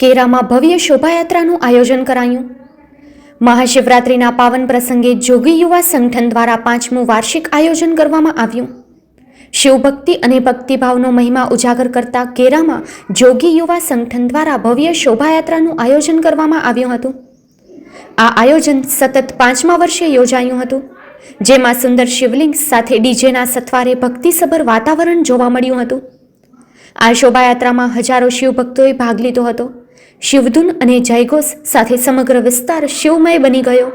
કેરામાં ભવ્ય શોભાયાત્રાનું આયોજન કરાયું. મહાશિવરાત્રિના પાવન પ્રસંગે જોગી યુવા સંગઠન દ્વારા પાંચમું વાર્ષિક આયોજન કરવામાં આવ્યું. શિવભક્તિ અને ભક્તિભાવનો મહિમા ઉજાગર કરતા કેરામાં જોગી યુવા સંગઠન દ્વારા ભવ્ય શોભાયાત્રાનું આયોજન કરવામાં આવ્યું હતું. આ આયોજન સતત પાંચમા વર્ષે યોજાયું હતું, જેમાં સુંદર શિવલિંગ સાથે ડીજેના સથવારે ભક્તિસભર વાતાવરણ જોવા મળ્યું હતું. આ શોભાયાત્રામાં હજારો શિવભક્તોએ ભાગ લીધો હતો. શિવધૂન અને જયઘોષ સાથે સમગ્ર વિસ્તાર શિવમય બની ગયો.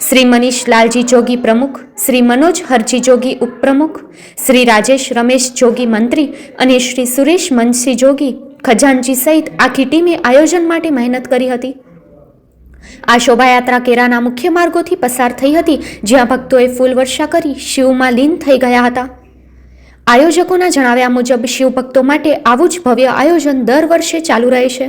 શ્રી મનીષ લાલજી જોગી પ્રમુખ, શ્રી મનોજ હરજી જોગી ઉપપ્રમુખ, શ્રી રાજેશ રમેશ જોગી મંત્રી અને શ્રી સુરેશ મનસિંહ જોગી ખજાનજી સહિત આખી ટીમે આયોજન માટે મહેનત કરી હતી. આ શોભાયાત્રા કેરાના મુખ્ય માર્ગોથી પસાર થઈ હતી, જ્યાં ભક્તોએ ફૂલ વર્ષા કરી શિવમાં લીન થઈ ગયા હતા. આયોજકોના જણાવ્યા મુજબ શિવભક્તો માટે આવું જ ભવ્ય આયોજન દર વર્ષે ચાલુ રહેશે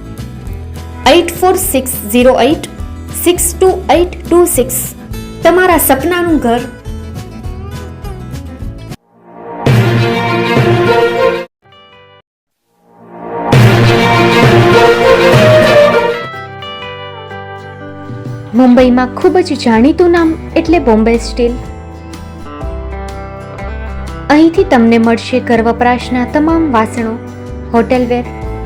eight four six zero eight six two eight two six તમારા સપનાનું ઘર. મુંબઈમાં ખૂબ જ જાણીતું નામ એટલે બોમ્બે સ્ટીલ. અહીંથી તમને મળશે ઘર વપરાશના તમામ વાસણો હોટેલવેર